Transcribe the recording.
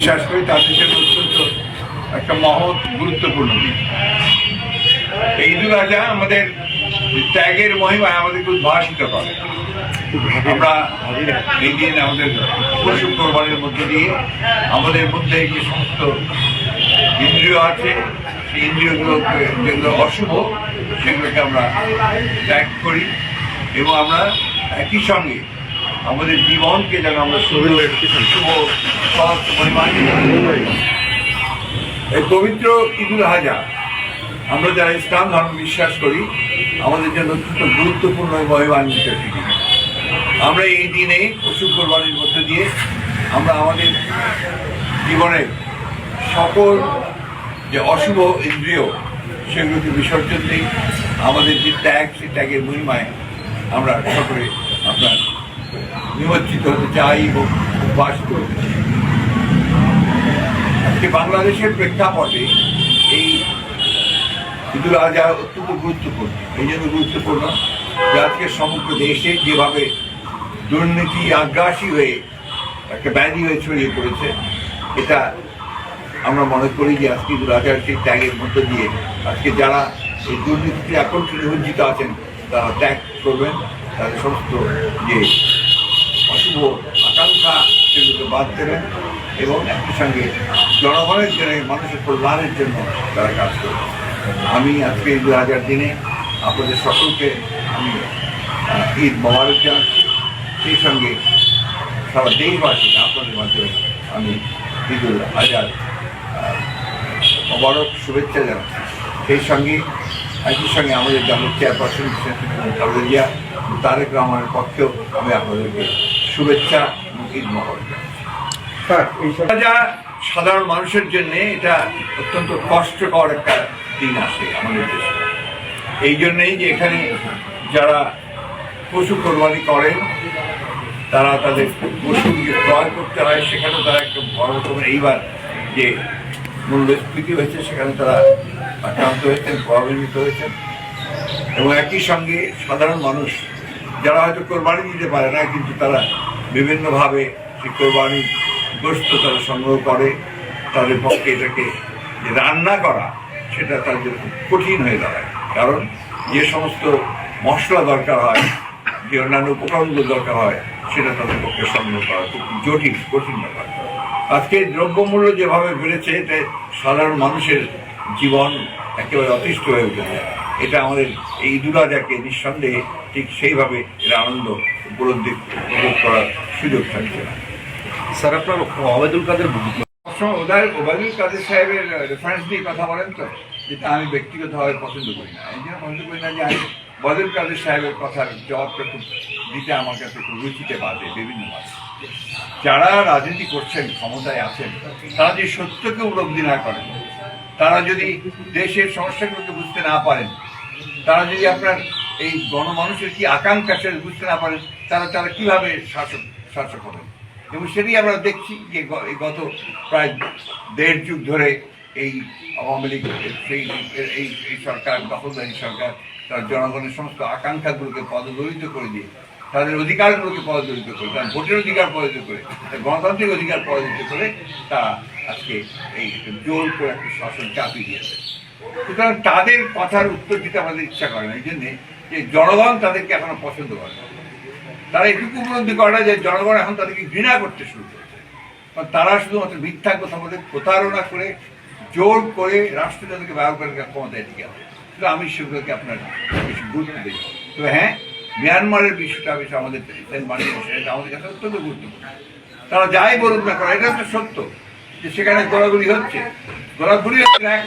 বিশ্বাস করি তার হিসেবে অত্যন্ত একটা মহৎ, গুরুত্বপূর্ণ দিন এই ঈদুল আজহা আমাদের ত্যাগের মহিমায় আমাদেরকে উদ্ভাসিত করে। আমরা এই দিন আমাদের পশু কোরবানির মধ্য দিয়ে আমাদের মধ্যে যে সমস্ত ইন্দ্রিয় আছে, সেই ইন্দ্রিয়গুলো যেগুলো অশুভ, সেগুলোকে আমরা ত্যাগ করি এবং আমরা একই সঙ্গে আমাদের জীবনকে যেন আমরা শুভ এই পবিত্র ঈদুল হাজা আমরা যারা ইসলাম ধর্ম বিশ্বাস করি, আমাদের জন্য অত্যন্ত গুরুত্বপূর্ণ মহিমান্বিত একটি আমরা এই দিনে পশু কোরবানির মধ্য দিয়ে আমরা আমাদের জীবনের সকল যে অশুভ ইন্দ্রিয়, সেগুলোকে বিসর্জন দিই। আমাদের যে ত্যাগ, সেই ত্যাগের মহিমায় আমরা সকলে আপনার নিমজ্জিত হতে চাই এবং হতে চাই। আজকে বাংলাদেশের প্রেক্ষাপটে এই ঈদুল আজহা অত্যন্ত গুরুত্বপূর্ণ। এই জন্য গুরুত্বপূর্ণ যে আজকে সমগ্র দেশে যেভাবে দুর্নীতি, আগ্রাসী হয়ে একটা ব্যাধি হয়ে ছড়িয়ে পড়েছে, এটা আমরা মনে করি যে আজকে ঈদুল আজহার সেই ত্যাগের মধ্য দিয়ে আজকে যারা এই দুর্নীতিতে এখন নিমজ্জিত আছেন, তারা ত্যাগ করবেন। তাদের সমস্ত যে অশুভ আকাঙ্ক্ষা সেগুলোকে বাদ দেবেন এবং একই সঙ্গে জনগণের জন্য, মানুষের কল্যাণের জন্য তারা কাজ করবেন। আমি আজকে দু হাজার দিনে আপনাদের সকলকে আমি ঈদ মোবারক জানাচ্ছি। সেই সঙ্গে সারা দেশবাসী আপনাদের মাধ্যমে আমি ঈদুল আজহার মোবারক শুভেচ্ছা জানাচ্ছি। সেই সঙ্গে, একই সঙ্গে আমাদের দলের চেয়ারপারসন তারেক রহমানের পক্ষেও আমি আপনাদেরকে শুভেচ্ছা এই সব যা সাধারণ মানুষের জন্য এটা অত্যন্ত কষ্টকর একটা দিন আসে আমাদের দেশে এই জন্যেই যে এখানে যারা পশু কোরবানি করেন তারা তাদের পশু যে ক্রয় করতে হয় সেখানে তারা একটা বড় রকমের এইবার যে মূল্যস্ফীতি হয়েছে সেখানে তারা আক্রান্ত হয়েছেন প্রভাবিত হয়েছেন। এবং একই সঙ্গে সাধারণ মানুষ যারা হয়তো কোরবানি দিতে পারে না, কিন্তু তারা বিভিন্নভাবে সেই কোরবানির গোস্ত তারা সংগ্রহ করে, তাদের পক্ষে এটাকে রান্না করা, সেটা তাদের কঠিন হয়ে দাঁড়ায়। কারণ যে সমস্ত মশলা দরকার হয়, যে অন্যান্য উপকরণগুলো দরকার হয়, সেটা তাদের পক্ষে সংগ্রহ করা খুব জটিল, কঠিন ব্যাপার। আজকে দ্রব্যমূল্য যেভাবে বেড়েছে, এতে সাধারণ মানুষের জীবন একেবারে অতিষ্ঠ হয়ে উঠেছে। এটা আমাদের এই আজহাকে নিঃসন্দেহে ঠিক সেইভাবে এর আনন্দ উপলব্ধি উপভোগ করার সুযোগ থাকছে। না স্যার আপনার ওবায়দুল কাদের সবসময় ওদার ওবায়দুল কাদের সাহেবের রেফারেন্স দিয়ে কথা বলেন তো যেটা আমি ব্যক্তিগতভাবে পছন্দ করি না। এই জন্য পছন্দ করি না যে আমি বদল কাদের সাহেবের কথার জবাবটা খুব দিতে আমার কাছে খুব রুচিতে বাঁধে বিভিন্ন যারা রাজনীতি করছেন ক্ষমতায় আছেন তারা যে সত্যকে উপলব্ধি না করেন তারা যদি দেশের সমস্যাগুলোকে বুঝতে না পারেন তারা যদি আপনার এই গণমানুষের কি আকাঙ্ক্ষা সেটা বুঝতে না পারেন, তারা তারা কীভাবে শাসক শাসক হবেন? এবং সেটাই আমরা দেখছি যে গত প্রায় দেড় যুগ ধরে এই আওয়ামী লীগ, সেই এই- এই সরকার, দখলদারি সরকার, তার জনগণের সমস্ত আকাঙ্ক্ষাগুলোকে পদদলিত করে দিয়ে, তাদের অধিকারগুলোকে পদদলিত করে, তার ভোটের অধিকার পদদলিত করে, তার গণতান্ত্রিক অধিকার পদদলিত করে, তারা আজকে এই জোর করে একটা শাসন চাপিয়ে দিয়েছে। সুতরাং তাদের কথার উত্তর দিতে আমাদের ইচ্ছা করে না, এই জন্যে যে জনগণ তাদেরকে এখনও পছন্দ করে না। তারা এটুকু উপলব্ধি করে না যে জনগণ এখন তাদেরকে ঘৃণা করতে শুরু করেছে। কারণ তারা শুধুমাত্র মিথ্যা কথা বলে প্রতারণা করে, জোর করে রাষ্ট্র তাদেরকে ব্যবহার করে ক্ষমতায় টিকে আছে আমি সেগুলোকে আপনার বেশি গুরুত্ব দিই। তো হ্যাঁ মিয়ানমারের বিষয়টা বেশ আমাদের এটা আমাদের কাছে অত্যন্ত গুরুত্বপূর্ণ। তারা যাই বলুক না করে এটা তো সত্য যে সেখানে গোলাগুলি হচ্ছে। গোলাগুলি হচ্ছে এক